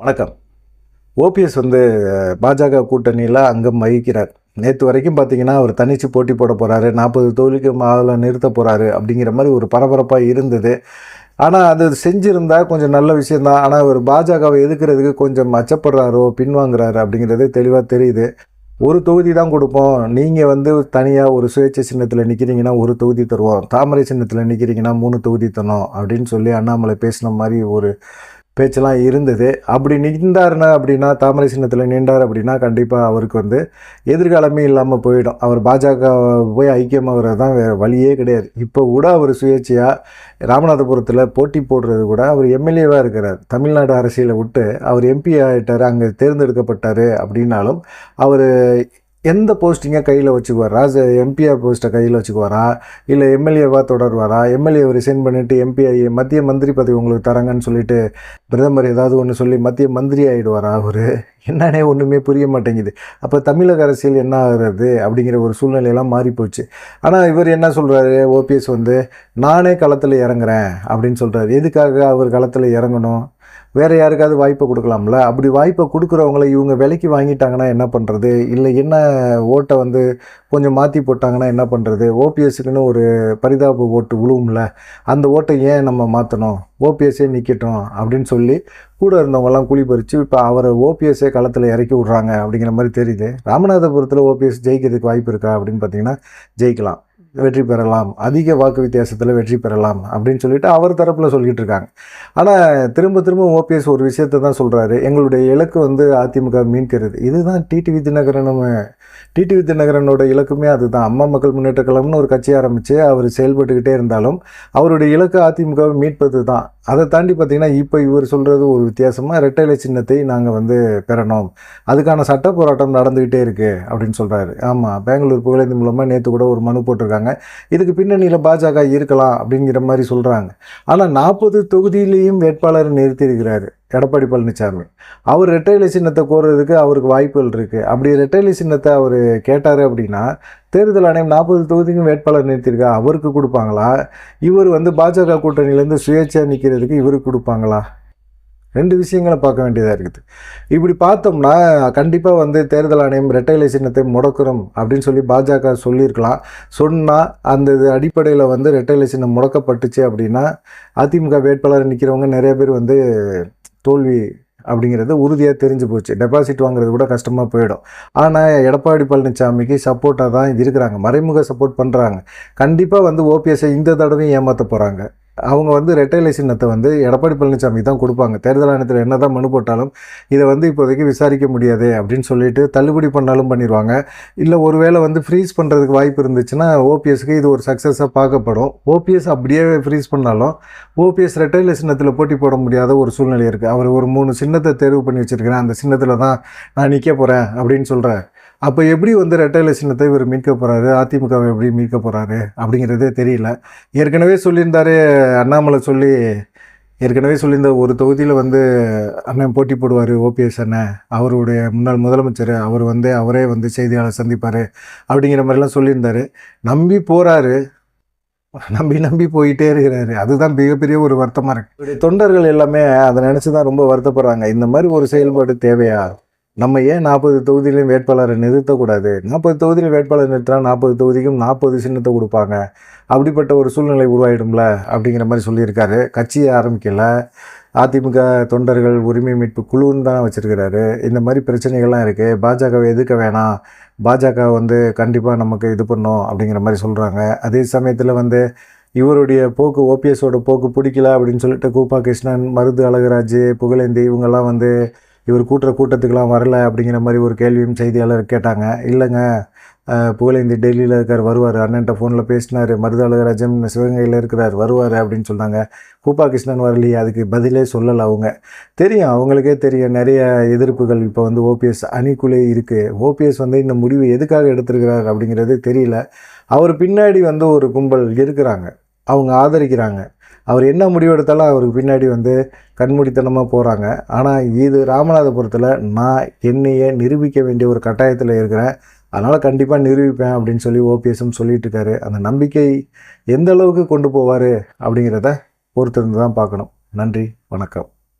வணக்கம். ஓபிஎஸ் வந்து பாஜக கூட்டணியில் அங்கம் வகிக்கிறார். நேற்று வரைக்கும் பார்த்தீங்கன்னா அவர் தனிச்சு போட்டி போட போகிறாரு நாற்பது தொகுதிக்கு அதில் நிறுத்த போகிறாரு அப்படிங்கிற மாதிரி ஒரு பரபரப்பாக இருந்தது. ஆனால் அது செஞ்சுருந்தா கொஞ்சம் நல்ல விஷயந்தான் ஆனால் அவர் பாஜகவை எதுக்குறதுக்கு கொஞ்சம் அச்சப்படுறாரோ பின்வாங்குறாரு அப்படிங்கிறது தெளிவாக தெரியுது. ஒரு தொகுதி தான் கொடுப்போம். நீங்கள் வந்து தனியாக ஒரு சுயேட்சை சின்னத்தில் நிற்கிறீங்கன்னா ஒரு தொகுதி தருவோம். தாமரை சின்னத்தில் நிற்கிறீங்கன்னா மூணு தொகுதி தரோம் அப்படின்னு சொல்லி அண்ணாமலை பேசின மாதிரி ஒரு பேச்செல்லாம் இருந்தது. அப்படி நின்றாருனா அப்படின்னா தாமரை சின்னத்தில் நின்றார் அப்படின்னா கண்டிப்பாக அவருக்கு வந்து எதிர்காலமே இல்லாமல் போயிடும். அவர் பாஜக போய் ஐக்கியமாகிறது தான் வேறு வழியே கிடையாது. இப்போ கூட அவர் சுயேட்சையாக ராமநாதபுரத்தில் போட்டி போடுறது கூட அவர் எம்எல்ஏவாக இருக்கிறார். தமிழ்நாடு அரசியலை விட்டு அவர் எம்பி ஆகிட்டார் அங்கே தேர்ந்தெடுக்கப்பட்டார் அப்படின்னாலும் அவர் எந்த போஸ்டிங்கை கையில் வச்சுக்குவாரா? எம்பிஆர் போஸ்ட்டை கையில் வச்சுக்குவாரா? இல்லை எம்எல்ஏவாக தொடருவாரா? எம்எல்ஏவை ரிசைன் பண்ணிவிட்டு எம்பிஐ மத்திய மந்திரி பதவி உங்களுக்கு தராங்கன்னு சொல்லிட்டு பிரதமர் ஏதாவது ஒன்று சொல்லி மத்திய மந்திரி ஆகிடுவாரா அவர்? என்னன்னே ஒன்றுமே புரிய மாட்டேங்குது. அப்போ தமிழக அரசியல் என்ன ஆகுறது அப்படிங்கிற ஒரு சூழ்நிலையெல்லாம் மாறிப்போச்சு. ஆனால் இவர் என்ன சொல்கிறாரு ஓபிஎஸ் வந்து நானே களத்தில் இறங்குறேன் அப்படின்னு சொல்கிறாரு எதுக்காக அவர் களத்தில் இறங்கணும்? வேறு யாருக்காவது வாய்ப்பை கொடுக்கலாம்ல? அப்படி வாய்ப்பை கொடுக்குறவங்கள இவங்க விலைக்கு வாங்கிட்டாங்கன்னா என்ன பண்ணுறது இல்லை என்ன ஓட்டை வந்து கொஞ்சம் மாற்றி போட்டாங்கன்னா என்ன பண்ணுறது ஓபிஎஸ்க்குன்னு ஒரு பரிதாப ஓட்டு விழுவும்ல அந்த ஓட்டை ஏன் நம்ம மாற்றணும் ஓபிஎஸ்ஸே நிற்கட்டும் அப்படின்னு சொல்லி கூட இருந்தவங்கலாம் குழி பறித்து இப்போ அவரை ஓபிஎஸ்ஸே களத்தில் இறக்கி விட்றாங்க அப்படிங்கிற மாதிரி தெரியுது. ராமநாதபுரத்தில் ஓபிஎஸ் ஜெயிக்கிறதுக்கு வாய்ப்பு இருக்கா அப்படின்னு பார்த்தீங்கன்னா ஜெயிக்கலாம். வெற்றி பெறலாம் அதிக வாக்கு வித்தியாசத்தில் வெற்றி பெறலாம் அப்படின்னு சொல்லிட்டு அவர் தரப்பில் சொல்லிட்டு இருக்காங்க. ஆனால் திரும்ப திரும்ப ஓபிஎஸ் ஒரு விஷயத்தை தான் சொல்கிறாரு எங்களுடைய இலக்கு வந்து அதிமுக மீட்கிறது. இதுதான் டிடிவி தினகரன் நம்ம டிடிவி தினகரனோட இலக்குமே அதுதான். அம்மா மக்கள் முன்னேற்ற கழகம்னு ஒரு கட்சி ஆரம்பித்து அவர் செயல்பட்டுக்கிட்டே இருந்தாலும் அவருடைய இலக்கு அதிமுகவை மீட்பது தான். அதை தாண்டி பார்த்தீங்கன்னா இப்போ இவர் சொல்கிறது ஒரு வித்தியாசமாக ரெட்டைலை சின்னத்தை நாங்கள் வந்து பெறணும். அதுக்கான சட்ட போராட்டம் நடந்துக்கிட்டே இருக்குது அப்படின்னு சொல்கிறாரு ஆமாம் பெங்களூர் புகழேந்தி மூலமாக நேற்று கூட ஒரு மனு போட்டிருக்காங்க. இதுக்கு பின்னணியில் பாஜக இருக்கலாம் அப்படிங்கிற மாதிரி சொல்கிறாங்க ஆனால் நாற்பது தொகுதியிலையும் வேட்பாளர் நிறுத்தியிருக்கிறாரு எடப்பாடி பழனிசாமி அவர் ரெட்டைலை சின்னத்தை கோருறதுக்கு அவருக்கு வாய்ப்புகள் இருக்குது அப்படி ரெட்டைலை சின்னத்தை அவர் கேட்டார் அப்படின்னா தேர்தல் ஆணையம் நாற்பது தொகுதிக்கும் வேட்பாளர் நிறுத்தியிருக்கா? அவருக்கு கொடுப்பாங்களா? இவர் வந்து பாஜக கூட்டணியிலேருந்து சுயேட்சையாக நிற்கிறதுக்கு இவருக்கு கொடுப்பாங்களா? ரெண்டு விஷயங்களை பார்க்க வேண்டியதாக இருக்குது. இப்படி பார்த்தோம்னா கண்டிப்பாக வந்து தேர்தல் ஆணையம் ரெட்டைலை சின்னத்தை முடக்கிறோம் அப்படின்னு சொல்லி பாஜக சொல்லியிருக்கலாம். சொன்னால் அந்த இது அடிப்படையில் வந்து ரெட்டைலை சின்னம் முடக்கப்பட்டுச்சு அப்படின்னா அதிமுக வேட்பாளர் நிற்கிறவங்க நிறைய பேர் வந்து தோல்வி அப்படிங்கிறது உறுதியாக தெரிஞ்சு போச்சு. டெபாசிட் வாங்குறது கூட கஷ்டமாக போயிடும். ஆனால் எடப்பாடி பழனிசாமிக்கு சப்போர்ட்டாக தான் இருக்கிறாங்க. மறைமுக சப்போர்ட் பண்ணுறாங்க கண்டிப்பாக வந்து ஓபிஎஸ்ஸை இந்த தடவையும் ஏமாற்ற போகிறாங்க அவங்க வந்து ரெட்டைலை சின்னத்தை வந்து எடப்பாடி பழனிசாமி தான் கொடுப்பாங்க. தேர்தல் ஆணையத்தில் என்ன தான் மனு போட்டாலும் இதை வந்து இப்போதைக்கு விசாரிக்க முடியாது அப்படின்னு சொல்லிட்டு தள்ளுபடி பண்ணாலும் பண்ணிடுவாங்க இல்லை ஒருவேளை வந்து ஃப்ரீஸ் பண்ணுறதுக்கு வாய்ப்பு இருந்துச்சுன்னா ஓபிஎஸ்க்கு இது ஒரு சக்ஸஸாக பார்க்கப்படும். ஓபிஎஸ் அப்படியே ஃப்ரீஸ் பண்ணாலும் ஓபிஎஸ் ரெட்டைல சின்னத்தில் போட்டி போட முடியாத ஒரு சூழ்நிலை இருக்குது அவர் ஒரு மூணு சின்னத்தை தேர்வு பண்ணி வச்சுருக்கிறேன் அந்த சின்னத்தில் தான் நான் நிற்க போகிறேன் அப்படின்னு சொல்கிறேன் அப்போ எப்படி வந்து ரெட்டைல சின்னத்தை இவர் மீட்க போகிறாரு அதிமுகவை எப்படி மீட்க போகிறாரு அப்படிங்கிறதே தெரியல. ஏற்கனவே சொல்லியிருந்தாரு அண்ணாமலை சொல்லி ஏற்கனவே சொல்லியிருந்த ஒரு தொகுதியில் வந்து அண்ணன் போட்டி போடுவார் ஓபிஎஸ் அண்ணன். அவருடைய முன்னாள் முதலமைச்சர் அவர் வந்து அவரே வந்து செய்தியாளர் சந்திப்பார் அப்படிங்கிற மாதிரிலாம் சொல்லியிருந்தார். நம்பி போகிறாரு நம்பி நம்பி போயிட்டே இருக்கிறாரு. அதுதான் மிகப்பெரிய ஒரு வருத்தமாக இருக்குது தொண்டர்கள் எல்லாமே அதை நினச்சி தான் ரொம்ப வருத்தப்படுறாங்க. இந்த மாதிரி ஒரு செயல்பாடு தேவையா? நம்ம ஏன் நாற்பது தொகுதியிலையும் வேட்பாளரை நிறுத்தக்கூடாது? நாற்பது தொகுதியில் வேட்பாளர் நிறுத்தினா நாற்பது தொகுதிக்கும் நாற்பது சின்னத்தை கொடுப்பாங்க. அப்படிப்பட்ட ஒரு சூழ்நிலை உருவாயிடும்ல? அப்படிங்கிற மாதிரி சொல்லியிருக்காரு. கட்சியை ஆரம்பிக்கல. அதிமுக தொண்டர்கள் உரிமை மீட்பு குழுன்னு தான் வச்சுருக்கிறாரு. இந்த மாதிரி பிரச்சனைகள்லாம் இருக்குது பாஜகவை எதுக்க வேணாம். பாஜக வந்து கண்டிப்பாக நமக்கு இது பண்ணும் அப்படிங்கிற மாதிரி சொல்கிறாங்க அதே சமயத்தில் வந்து இவருடைய போக்கு ஓபிஎஸோட போக்கு பிடிக்கல அப்படின்னு சொல்லிட்டு கூப்பா கிருஷ்ணன் மருது அழகராஜ் புகழேந்தி இவங்கெல்லாம் வந்து இவர் கூட்டுற கூட்டத்துக்கெலாம் வரல அப்படிங்கிற மாதிரி ஒரு கேள்வியும் செய்தியாளர் கேட்டாங்க. இல்லைங்க புகழேந்தி டெல்லியில் இருக்கார் வருவார். அண்ணன்ட்ட ஃபோனில் பேசினார். மருது சிவகங்கையில் இருக்கிறார் வருவார் அப்படின்னு சொன்னாங்க. கூப்பா கிருஷ்ணன் வரலையே அதுக்கு பதிலே சொல்லலை அவங்க. தெரியும் அவங்களுக்கே தெரியும் நிறைய எதிர்ப்புகள் இப்போ வந்து ஓபிஎஸ் அணிக்குள்ளே இருக்குது ஓபிஎஸ் வந்து இந்த முடிவு எதுக்காக எடுத்திருக்கிறார் அப்படிங்கிறது தெரியல. அவர் பின்னாடி வந்து ஒரு கும்பல் இருக்கிறாங்க. அவங்க ஆதரிக்கிறாங்க. அவர் என்ன முடிவு எடுத்தாலும் அவருக்கு பின்னாடி வந்து கண்மூடித்தனமாக போகிறாங்க ஆனால் இது ராமநாதபுரத்தில் நான் என்னையே நிரூபிக்க வேண்டிய ஒரு கட்டாயத்தில் இருக்கிறேன். அதனால் கண்டிப்பாக நிரூபிப்பேன் அப்படின்னு சொல்லி ஓபிஎஸும் சொல்லிட்டு இருக்காரு. அந்த நம்பிக்கை எந்த அளவுக்கு கொண்டு போவார் அப்படிங்கிறத பொறுத்திருந்து தான் பார்க்கணும். நன்றி வணக்கம்.